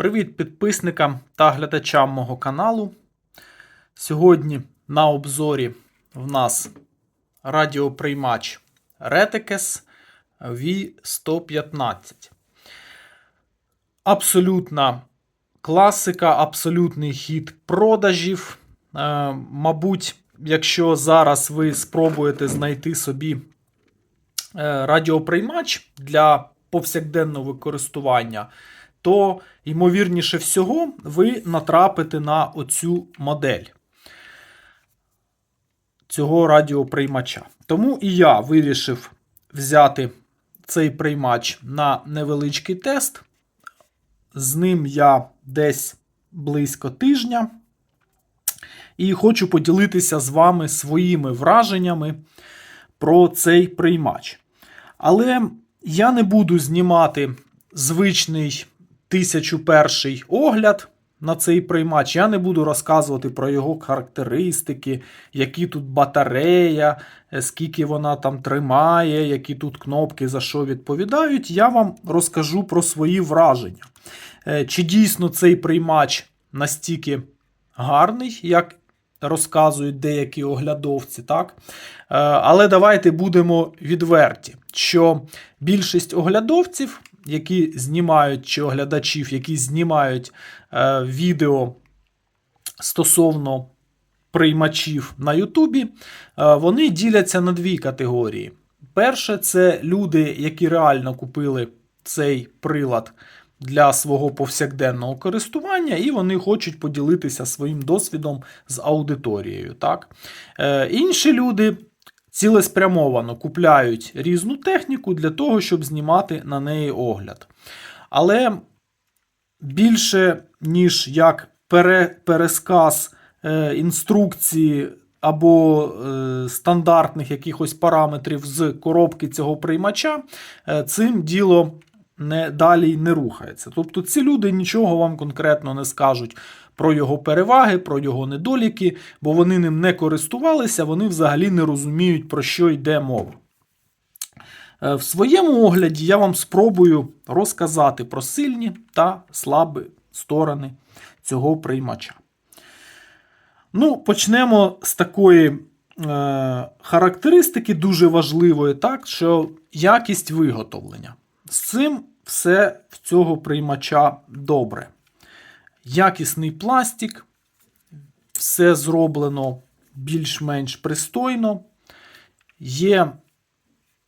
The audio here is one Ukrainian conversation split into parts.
Привіт підписникам та глядачам мого каналу. Сьогодні на обзорі в нас радіоприймач Retekes V115. Абсолютна класика, абсолютний хід продажів. Е, Мабуть, якщо зараз ви спробуєте знайти собі е, радіоприймач для повсякденного використання, то, ймовірніше всього, ви натрапите на оцю модель цього радіоприймача. Тому і я вирішив взяти цей приймач на невеличкий тест. З ним я десь близько тижня. І хочу поділитися з вами своїми враженнями про цей приймач. Але я не буду знімати звичний 1001 огляд на цей приймач. Я не буду розказувати про його характеристики, які тут батарея, е, скільки вона там тримає, які тут кнопки за що відповідають. Я вам розкажу про свої враження. Е, Чи дійсно цей приймач настільки гарний, як розказують деякі оглядовці, так? Е, Але давайте будемо відверті, що більшість оглядовців, які знімають, чи оглядачів, які знімають е, відео стосовно приймачів на Ютубі, е, вони діляться на дві категорії. Перше, це люди, які реально купили цей прилад для свого повсякденного користування, і вони хочуть поділитися своїм досвідом з аудиторією. Так? Е, Інші люди цілеспрямовано купляють різну техніку для того, щоб знімати на неї огляд. Але більше, ніж як пере, пересказ е, інструкції або е, стандартних якихось параметрів з коробки цього приймача, е, цим діло не далі не рухається. Тобто ці люди нічого вам конкретно не скажуть про його переваги, про його недоліки, бо вони ним не користувалися, вони взагалі не розуміють, про що йде мова. Е, В своєму огляді я вам спробую розказати про сильні та слабі сторони цього приймача. Ну, почнемо з такої е, характеристики, дуже важливої, так, що якість виготовлення. З цим все в цього приймача добре. Якісний пластик, все зроблено більш-менш пристойно. Є,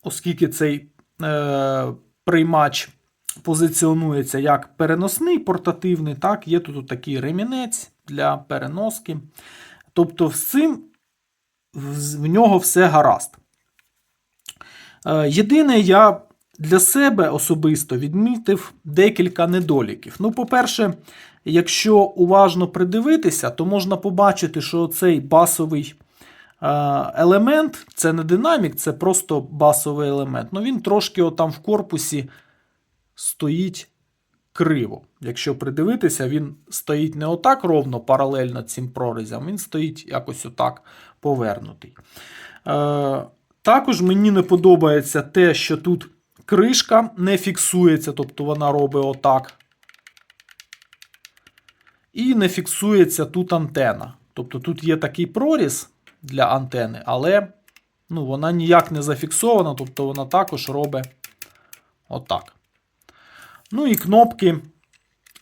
оскільки цей е, приймач позиціонується як переносний портативний, так, є тут такий ремінець для переноски. Тобто, з цим в, нього все гаразд. Е, єдине, я для себе особисто відмітив декілька недоліків. Ну, по-перше, якщо уважно придивитися, то можна побачити, що цей басовий е, елемент це не динамік, це просто басовий елемент. Ну, він трошки отам в корпусі стоїть криво. Якщо придивитися, він стоїть не отак ровно паралельно цим прорізям, він стоїть якось отак повернутий. Е, також мені не подобається те, що тут кришка не фіксується, тобто вона робить отак. І не фіксується тут антена. Тобто тут є такий проріз для антени, але ну, вона ніяк не зафіксована, тобто вона також робить отак. Ну і кнопки,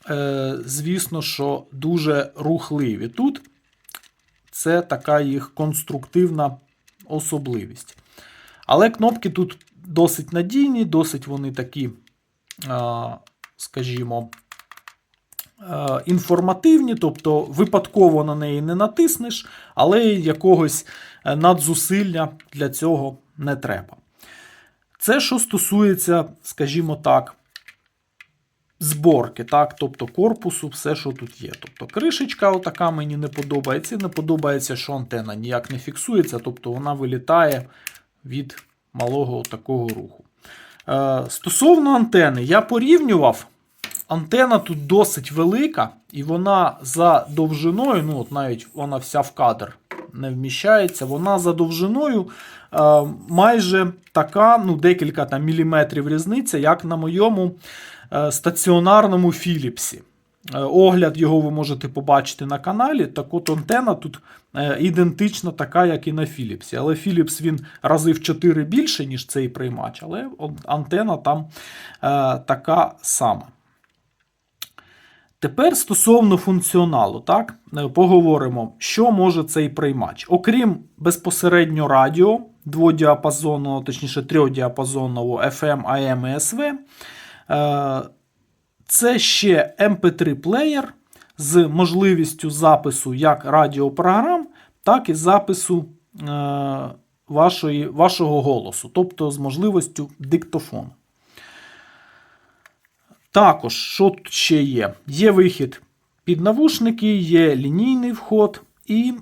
е, звісно, що дуже рухливі. Тут це така їх конструктивна особливість. Але кнопки тут досить надійні, досить вони такі, скажімо, інформативні, тобто випадково на неї не натиснеш, але якогось е, надзусилля для цього не треба. Це, що стосується, скажімо так, зборки, так, тобто корпусу, все, що тут є. Тобто кришечка отака мені не подобається. Не подобається, що антена ніяк не фіксується, тобто вона вилітає від малого такого руху. Е, Стосовно антени, я порівнював. Антена тут досить велика, і вона за довжиною, ну от навіть вона вся в кадр не вміщається, вона за довжиною е, майже така, ну декілька там міліметрів різниця, як на моєму е, стаціонарному Філіпсі. е, огляд його ви можете побачити на каналі. Так от антена тут е, ідентична така, як і на Philips. Але Philips він рази в 4 більше, ніж цей приймач, але антена там е, така сама. Тепер стосовно функціоналу, так, е, поговоримо, що може цей приймач. Окрім безпосередньо радіо, дводіапазонного, точніше трьохдіапазонного FM, AM і SV, е, це ще MP3-плеєр з можливістю запису як радіопрограм, так і запису е, вашої, вашого голосу, тобто з можливістю диктофону. Також, що тут ще є? Є вихід під навушники, є лінійний вход, і,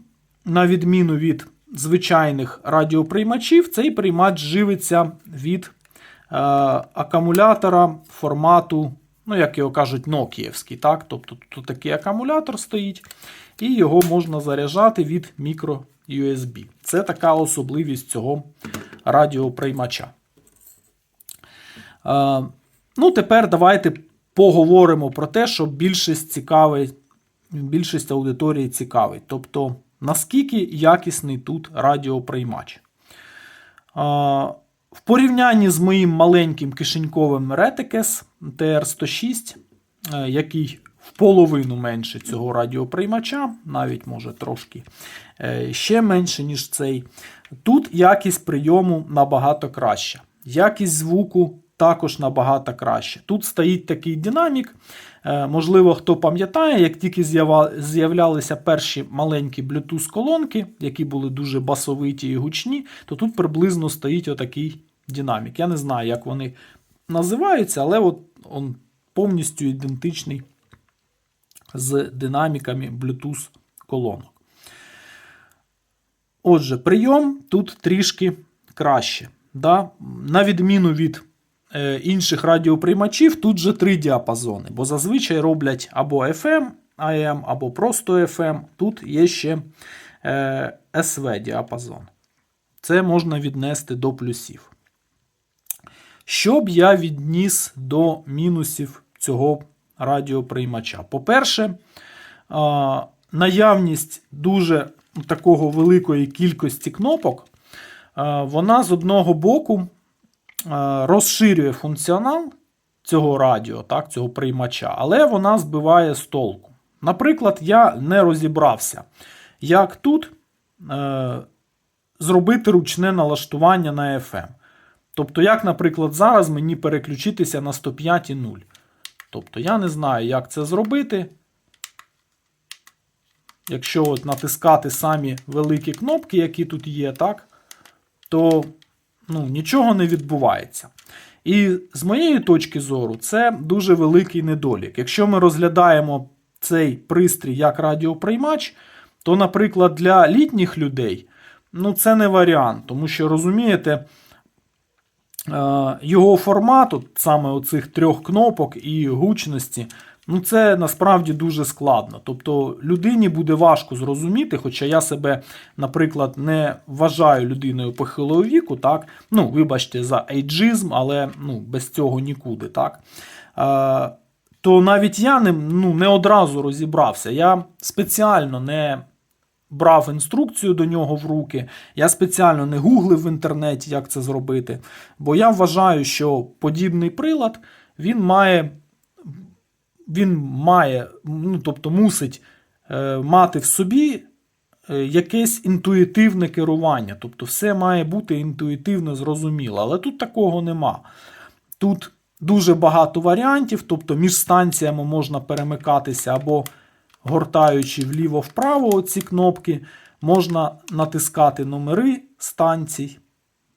на відміну від звичайних радіоприймачів, цей приймач живиться від е, акумулятора формату, ну, як його кажуть, нокіївський. Так? Тобто тут такий акумулятор стоїть, і його можна заряджати від мікро USB. Це така особливість цього радіоприймача. Е, Ну, тепер давайте поговоримо про те, що більшість цікавить, більшість аудиторії цікавить. Тобто, наскільки якісний тут радіоприймач. В порівнянні з моїм маленьким кишеньковим Retekes TR106, е, який в половину менше цього радіоприймача, навіть може трошки е, ще менше, ніж цей. Тут якість прийому набагато краща. Якість звуку також набагато краще. Тут стоїть такий динамік. Е, Можливо, хто пам'ятає, як тільки з'являлися перші маленькі Bluetooth-колонки, які були дуже басовиті і гучні, то тут приблизно стоїть отакий динамік. Я не знаю, як вони називаються, але от он повністю ідентичний з динаміками Bluetooth-колонок. Отже, прийом тут трішки краще. Да? На відміну від інших радіоприймачів, тут же три діапазони, бо зазвичай роблять або FM, AM, або просто FM. Тут є ще е, SV діапазон. Це можна віднести до плюсів. Що б я відніс до мінусів цього радіоприймача? По-перше, наявність дуже такого великої кількості кнопок, вона з одного боку розширює функціонал цього радіо, так, цього приймача, але вона збиває з толку. Наприклад, я не розібрався, як тут е, зробити ручне налаштування на FM. Тобто, як, наприклад, зараз мені переключитися на 105,0. Тобто, я не знаю, як це зробити. Якщо от натискати самі великі кнопки, які тут є, так, то ну, нічого не відбувається. І з моєї точки зору, це дуже великий недолік. Якщо ми розглядаємо цей пристрій як радіоприймач, то, наприклад, для літніх людей ну, це не варіант, тому що розумієте. Е, його формату, саме оцих трьох кнопок і гучності, ну це насправді дуже складно. Тобто людині буде важко зрозуміти, хоча я себе, наприклад, не вважаю людиною похилого віку, так? Ну, вибачте, за ейджизм, але ну, без цього нікуди. так? Е, то навіть я не, ну, не одразу розібрався. Я спеціально не брав інструкцію до нього в руки. Я спеціально не гуглив в інтернеті, як це зробити. Бо я вважаю, що подібний прилад він має, він має, ну, тобто мусить е, мати в собі е, якесь інтуїтивне керування. Тобто все має бути інтуїтивно зрозуміло. Але тут такого нема. Тут дуже багато варіантів, тобто між станціями можна перемикатися або гортаючи вліво-вправо ці кнопки, можна натискати номери станцій.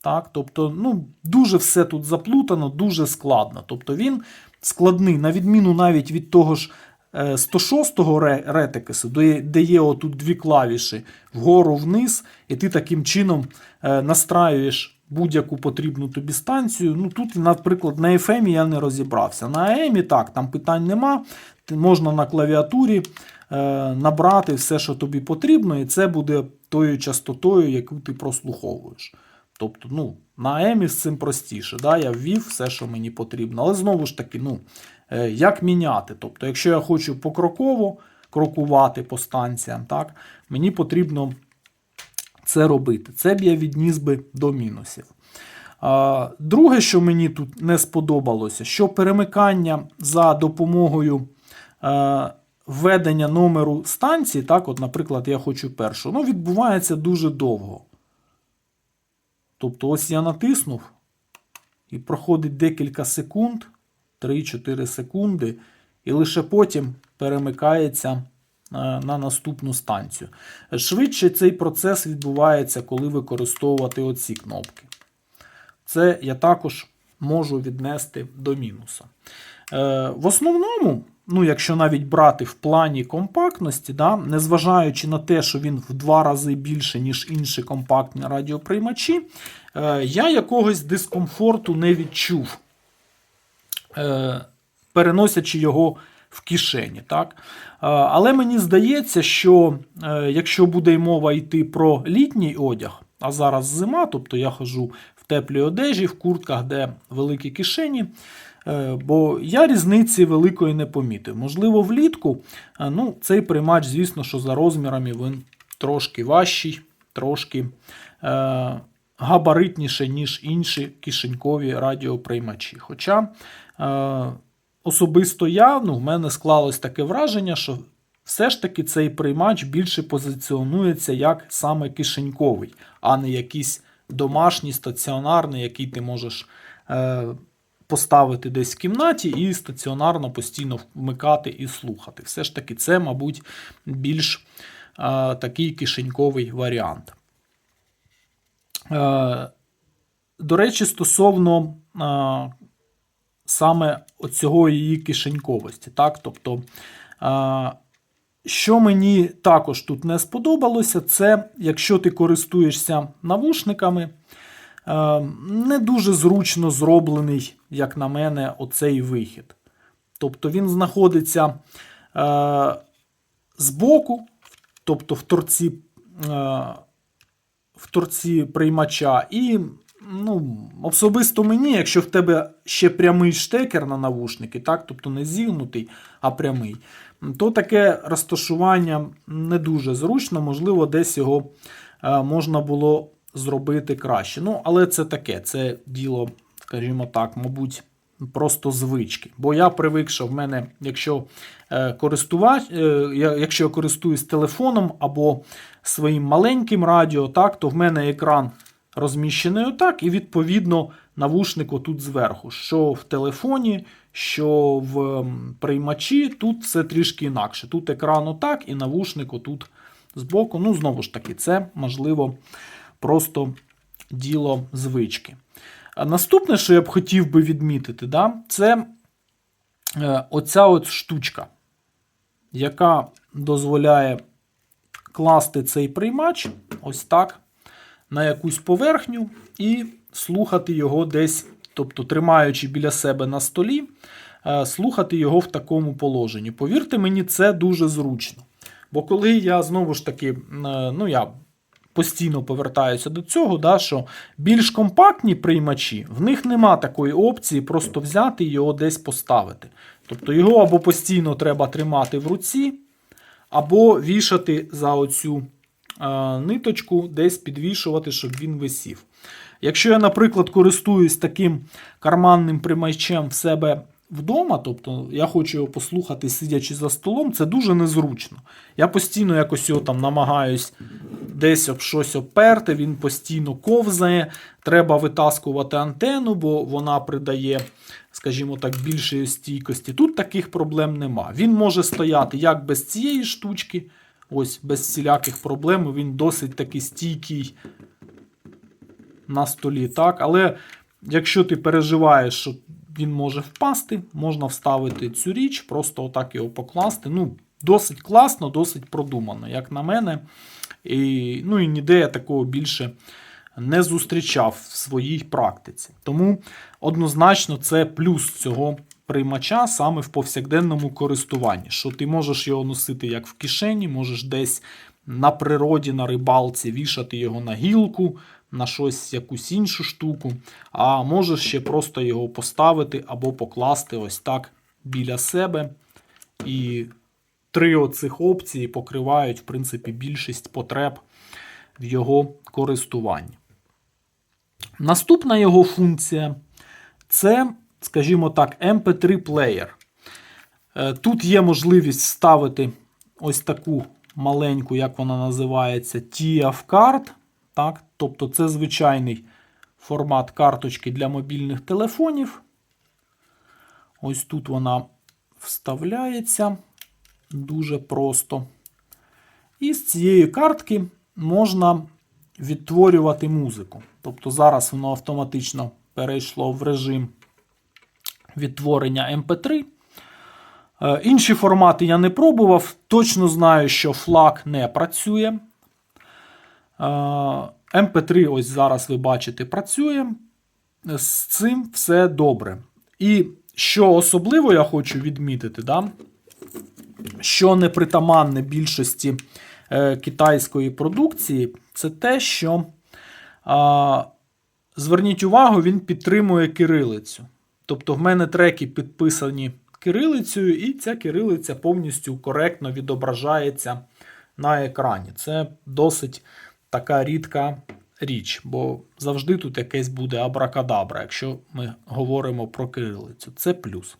Так? Тобто, ну, дуже все тут заплутано, дуже складно. Тобто він складний, на відміну навіть від того ж е, 106-го ре- ретекесу, де, де є отут дві клавіші вгору вниз, і ти таким чином е, настраюєш будь-яку потрібну тобі станцію. Ну, тут, наприклад, на FM я не розібрався. На AM так, там питань нема. Можна на клавіатурі е, набрати все, що тобі потрібно, і це буде тою частотою, яку ти прослуховуєш. Тобто, ну, на AM з цим простіше. Да? Я ввів все, що мені потрібно. Але знову ж таки, ну, Е, Як міняти? Тобто, якщо я хочу покроково крокувати по станціям, так, мені потрібно це робити. Це б я відніс би до мінусів. Друге, що мені тут не сподобалося, що перемикання за допомогою е, введення номеру станції, так, от, наприклад, я хочу першу, ну, відбувається дуже довго. Тобто, ось я натиснув, і проходить декілька секунд, 3-4 секунди, і лише потім перемикається е, на наступну станцію. Швидше цей процес відбувається, коли використовувати оці кнопки. Це я також можу віднести до мінуса. Е, в основному, ну, якщо навіть брати в плані компактності, да, незважаючи на те, що він в два рази більше, ніж інші компактні радіоприймачі, е, я якогось дискомфорту не відчув, е, переносячи його в кишені. Так? Е, але мені здається, що якщо буде мова йти про літній одяг, а зараз зима, тобто я хожу в теплій одежі, в куртках, де великі кишені. Е, Бо я різниці великої не помітив. Можливо, влітку ну, цей приймач, звісно, що за розмірами він трошки важчий, трошки е, габаритніше, ніж інші кишенькові радіоприймачі. Хоча е, особисто я, ну, в мене склалось таке враження, що все ж таки цей приймач більше позиціонується як саме кишеньковий, а не якийсь домашній, стаціонарний, який ти можеш е, поставити десь в кімнаті і стаціонарно постійно вмикати і слухати. Все ж таки, це, мабуть, більш е, такий кишеньковий варіант. Е, до речі, стосовно е, саме оцього її кишеньковості. Так? Тобто, е, що мені також тут не сподобалося, це якщо ти користуєшся навушниками, не дуже зручно зроблений, як на мене, оцей вихід. Тобто він знаходиться е, збоку, тобто в торці, е, в торці приймача, і ну, особисто мені, якщо в тебе ще прямий штекер на навушники, так, тобто не зігнутий, а прямий, то таке розташування не дуже зручно, можливо, десь його е, можна було зробити краще. Ну, але це таке, це діло, скажімо так, мабуть, просто звички. Бо я привик, що в мене, якщо е, користувач, е, якщо я користуюсь телефоном або своїм маленьким радіо, так, то в мене екран розміщений отак, і відповідно навушник отут зверху. Що в телефоні, що в приймачі, тут все трішки інакше. Тут екран отак, і навушник отут збоку. Ну, знову ж таки, це можливо просто діло звички. Наступне, що я б хотів би відмітити, да, це е, оця от штучка, яка дозволяє класти цей приймач ось так на якусь поверхню і слухати його десь, тобто тримаючи біля себе на столі, е, слухати його в такому положенні. Повірте мені, це дуже зручно. Бо коли я знову ж таки, е, ну я постійно повертаюся до цього, да, що більш компактні приймачі, в них нема такої опції просто взяти і його десь поставити. Тобто його або постійно треба тримати в руці, або вішати за оцю е, ниточку, десь підвішувати, щоб він висів. Якщо я, наприклад, користуюсь таким карманним приймачем в себе вдома, тобто я хочу його послухати, сидячи за столом, це дуже незручно. Я постійно якось його там намагаюсь десь об щось оперти, він постійно ковзає, треба витаскувати антенну, бо вона придає, скажімо так, більшої стійкості. Тут таких проблем нема. Він може стояти як без цієї штучки, ось без всіляких проблем. Він досить таки стійкий на столі. так, Але якщо ти переживаєш, що він може впасти, можна вставити цю річ, просто отак його покласти. Ну, Досить класно, досить продумано, як на мене. І, ну і ніде я такого більше не зустрічав в своїй практиці. Тому однозначно це плюс цього приймача саме в повсякденному користуванні. Що ти можеш його носити як в кишені, можеш десь на природі, на рибалці вішати його на гілку, на щось якусь іншу штуку, а можеш ще просто його поставити або покласти ось так біля себе. І три оцих опції покривають, в принципі, більшість потреб в його користуванні. Наступна його функція це, скажімо так, MP3 плеєр. Е, Тут є можливість вставити ось таку маленьку, як вона називається, TF Card. Так? Тобто це звичайний формат карточки для мобільних телефонів. Ось тут вона вставляється дуже просто. І з цієї картки можна відтворювати музику. Тобто зараз воно автоматично перейшло в режим відтворення MP3. Е, Інші формати я не пробував. Точно знаю, що FLAC не працює. Е, MP3, ось зараз ви бачите, працює. З цим все добре. І що особливо я хочу відмітити, да? Що непритаманне більшості е, китайської продукції, це те, що зверніть увагу, він підтримує кирилицю. Тобто, в мене треки підписані кирилицею, і ця кирилиця повністю коректно відображається на екрані. Це досить така рідка річ, бо завжди тут якесь буде абракадабра, якщо ми говоримо про кирилицю. Це плюс.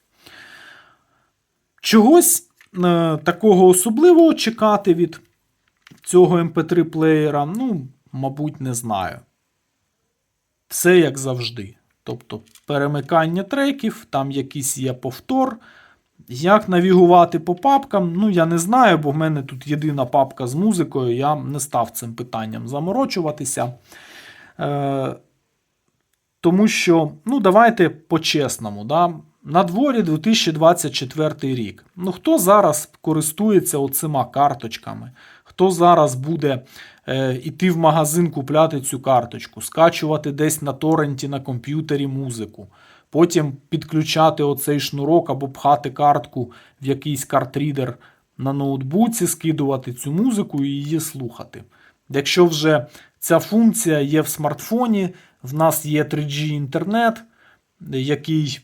Чогось такого особливого чекати від цього MP3 плеєра, ну, мабуть, не знаю. Все як завжди. Тобто перемикання треків, там якийсь є повтор. Як навігувати по папкам, ну я не знаю, бо в мене тут єдина папка з музикою, я не став цим питанням заморочуватися. Е, тому що, ну, давайте по-чесному, да? На дворі 2024 рік. Ну, хто зараз користується оцима карточками? Хто зараз буде е, іти в магазин купляти цю карточку, скачувати десь на торренті на комп'ютері музику, потім підключати оцей шнурок або пхати картку в якийсь картрідер на ноутбуці, скидувати цю музику і її слухати. Якщо вже ця функція є в смартфоні, в нас є 3G інтернет, який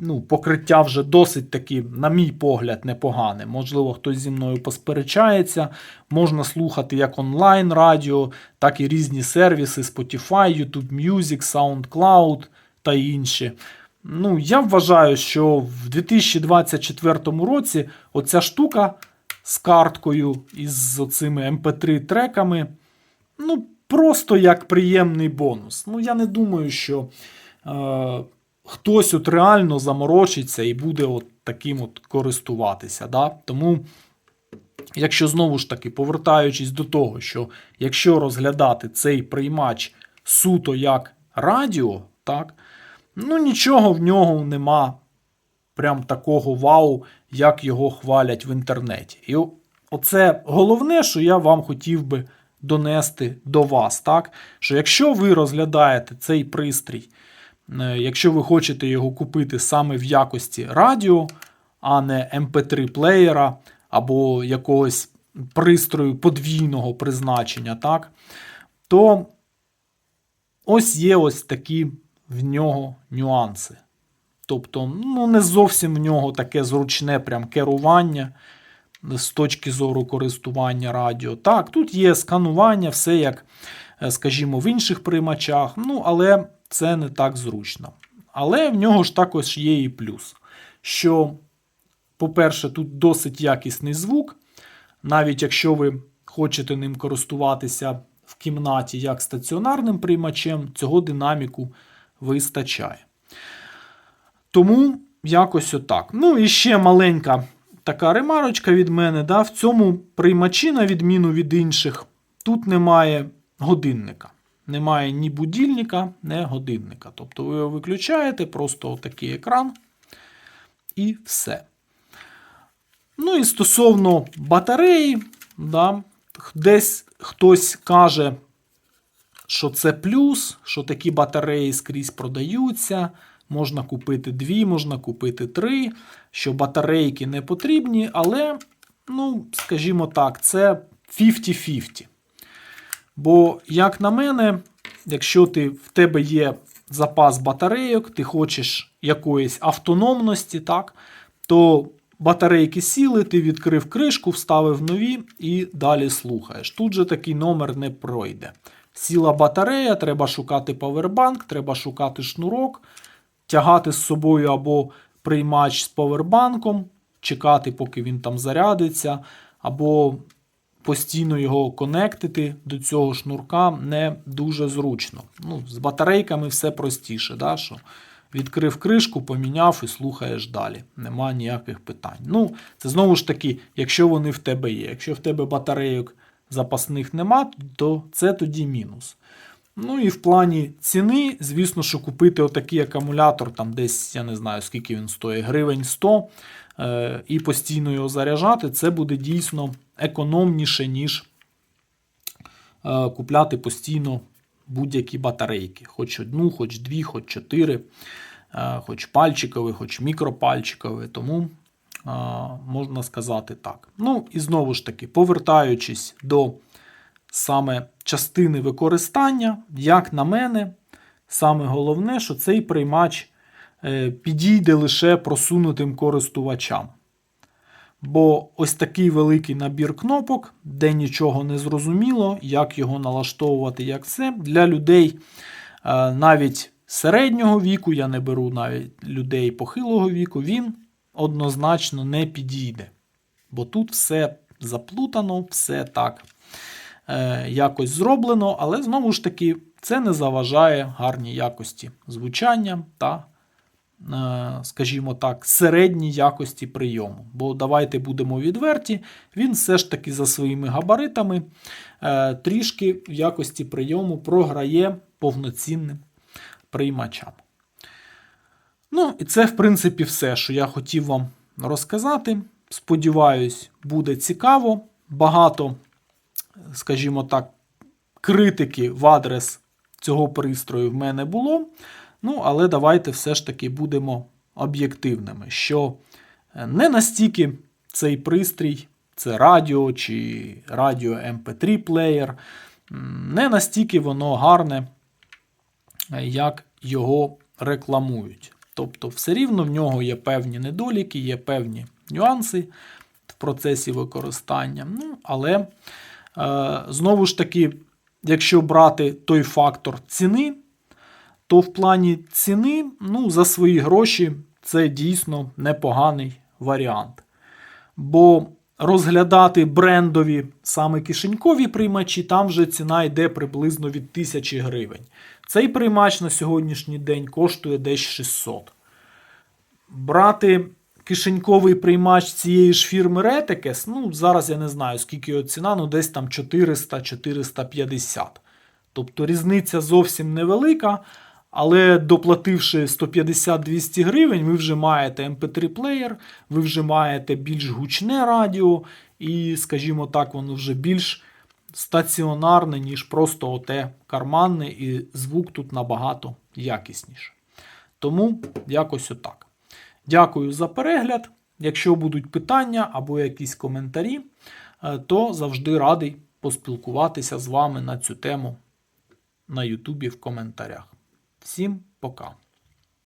ну, покриття вже досить таки, на мій погляд, непогане. Можливо, хтось зі мною посперечається. Можна слухати як онлайн радіо, так і різні сервіси Spotify, YouTube Music, SoundCloud та інші. Ну, я вважаю, що в 2024 році оця штука з карткою із цими MP3 треками, ну, просто як приємний бонус. Ну, я не думаю, що е, хтось от реально заморочиться і буде от таким от користуватися. Да? Тому, якщо знову ж таки, повертаючись до того, що якщо розглядати цей приймач суто як радіо, так, ну нічого в нього нема прям такого вау, як його хвалять в інтернеті. І оце головне, що я вам хотів би донести до вас. так? Що якщо ви розглядаєте цей пристрій, якщо ви хочете його купити саме в якості радіо, а не MP3 плеєра або якогось пристрою подвійного призначення, так? то ось є ось такі в нього нюанси. Тобто, ну, не зовсім в нього таке зручне прям керування з точки зору користування радіо. Так, тут є сканування, все як, е, скажімо, в інших приймачах, ну, але це не так зручно. Але в нього ж також є і плюс. Що, по-перше, тут досить якісний звук. Навіть якщо ви хочете ним користуватися в кімнаті як стаціонарним приймачем, цього динаміку вистачає. Тому якось отак. Ну і ще маленька така ремарочка від мене. Да? В цьому приймачі, на відміну від інших, тут немає годинника. Немає ні будильника, ні годинника. Тобто ви його виключаєте, просто такий екран і все. Ну і стосовно батареї, да, десь хтось каже, що це плюс, що такі батареї скрізь продаються. Можна купити дві, можна купити три, що батарейки не потрібні, але, ну, скажімо так, це 50-50. Бо, як на мене, якщо ти, в тебе є запас батарейок, ти хочеш якоїсь автономності, так, то батарейки сіли, ти відкрив кришку, вставив нові і далі слухаєш. Тут же такий номер не пройде. Сіла батарея, треба шукати павербанк, треба шукати шнурок, тягати з собою або приймач з павербанком, чекати, поки він там зарядиться, або постійно його конектити до цього шнурка не дуже зручно. Ну, з батарейками все простіше, да, що відкрив кришку, поміняв і слухаєш далі. Нема ніяких питань. Ну, це знову ж таки, якщо вони в тебе є. Якщо в тебе батарейок запасних нема, то це тоді мінус. Ну і в плані ціни, звісно, що купити отакий акумулятор, там десь, я не знаю, скільки він стоїть, гривень 100, е, і постійно його заряджати, це буде дійсно економніше, ніж е, купляти постійно будь-які батарейки. Хоч одну, хоч дві, хоч чотири, е, хоч пальчикові, хоч мікропальчикові. Тому е, можна сказати так. Ну і знову ж таки, повертаючись до саме частини використання, як на мене, саме головне, що цей приймач е, підійде лише просунутим користувачам. Бо ось такий великий набір кнопок, де нічого не зрозуміло, як його налаштовувати, як це. Для людей е, навіть середнього віку, я не беру навіть людей похилого віку, він однозначно не підійде. Бо тут все заплутано, все так е, якось зроблено, але знову ж таки це не заважає гарній якості звучання та, е, скажімо так, середній якості прийому. Бо давайте будемо відверті, він все ж таки за своїми габаритами е, трішки в якості прийому програє повноцінним приймачам. Ну, і це, в принципі, все, що я хотів вам розказати. Сподіваюсь, буде цікаво. Багато скажімо так, критики в адрес цього пристрою в мене було. Ну, але давайте все ж таки будемо об'єктивними, що е, не настільки цей пристрій, це радіо чи радіо MP3 плеєр, не настільки воно гарне, е, як його рекламують. Тобто, все рівно в нього є певні недоліки, є певні нюанси в процесі використання. Ну, але Е, Знову ж таки, якщо брати той фактор ціни, то в плані ціни, ну, за свої гроші, це дійсно непоганий варіант. Бо розглядати брендові саме кишенькові приймачі, там вже ціна йде приблизно від 1000 гривень. Цей приймач на сьогоднішній день коштує десь 600. Брати кишеньковий приймач цієї ж фірми Retekes, ну, зараз я не знаю, скільки його ціна, ну десь там 400-450. Тобто різниця зовсім невелика. Але доплативши 150-200 гривень, ви вже маєте MP3-плеєр, ви вже маєте більш гучне радіо, і, скажімо так, воно вже більш стаціонарне, ніж просто оте карманне, і звук тут набагато якісніше. Тому якось отак. Дякую за перегляд. Якщо будуть питання або якісь коментарі, е, то завжди радий поспілкуватися з вами на цю тему на Ютубі в коментарях. Всім пока!